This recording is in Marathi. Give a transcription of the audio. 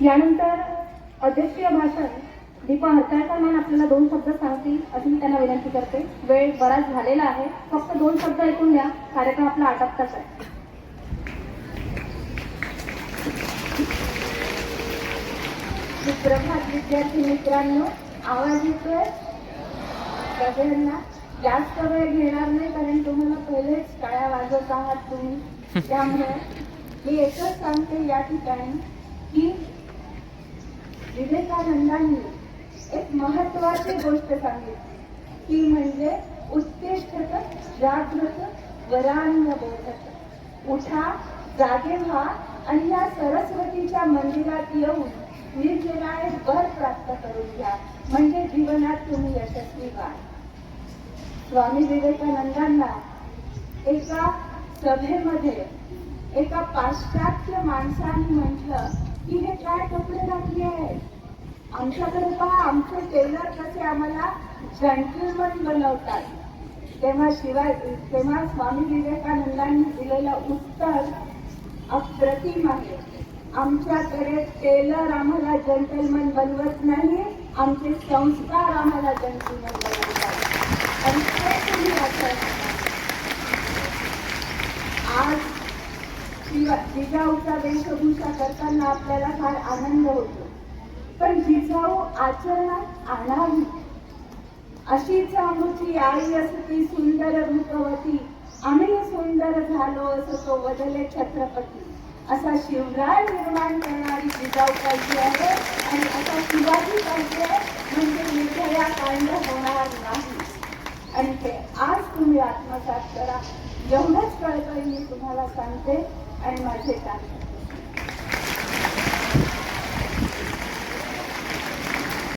यानंतर अध्यक्षीय भाषण दीपा हरताळकर मॅम आपल्याला दोन शब्द सांगतील अशी मी त्यांना विनंती करते. वेळ बराच झालेला आहे. फक्त दोन शब्द ऐकून घ्या. कार्यक्रम आपला आटपताच आहे. सुप्रभात विद्यार्थी मित्रांनो आवाज येतोय? सगळ्यांना जास्त वेळ घेणार नाही कारण तुम्हाला पहिलेच काळ्या वाजवत आहात तुम्ही. त्यामुळे मी एकच सांगते या ठिकाणी विवेकानंदांनी एक महत्वाची गोष्ट सांगितली. ती म्हणजे उत्तेष्ठत जागृत वरान्य बोधक. उठा जागे व्हा आणि या सरस्वतीच्या मंदिरात येऊन निर्जनाय बर प्राप्त करून घ्या. म्हणजे जीवनात तुम्ही यशस्वी व्हा स्वामी विवेकानंदांना एका सभेमध्ये एका पाश्चात्य माणसाने म्हटलं की हे काय कपडे घातले आहेत आमच्याकडे पहा आमचे टेलर कसे आम्हाला जंटलमन बनवतात. तेव्हा शिवाय तेव्हा स्वामी विवेकानंदांनी दिलेलं उत्तर अप्रतिम आहे. आमच्याकडे टेलर आम्हाला जंटलमन बनवत नाही आमचे संस्कार आम्हाला जंटलमन बनवतात. आणि ते तुम्ही असं आज शिवा जिजाऊचा वेशभूषा करताना आपल्याला फार आनंद होतो. पण जिजाऊ आचरणात आणावी. अशीच आमची आई असती सुंदर रूपवती आम्ही सुंदर झालो असं तो बदले छत्रपती. असा शिवराय निर्माण करणारी जिजाऊ पाहिजे आहे. आणि असा शिवाजी पाहिजे म्हणजे निर्भया कांड होणार नाही. आणि ते आज तुम्ही आत्मसात करा. एवढंच कळकळी मी तुम्हाला सांगते आणि माझे काम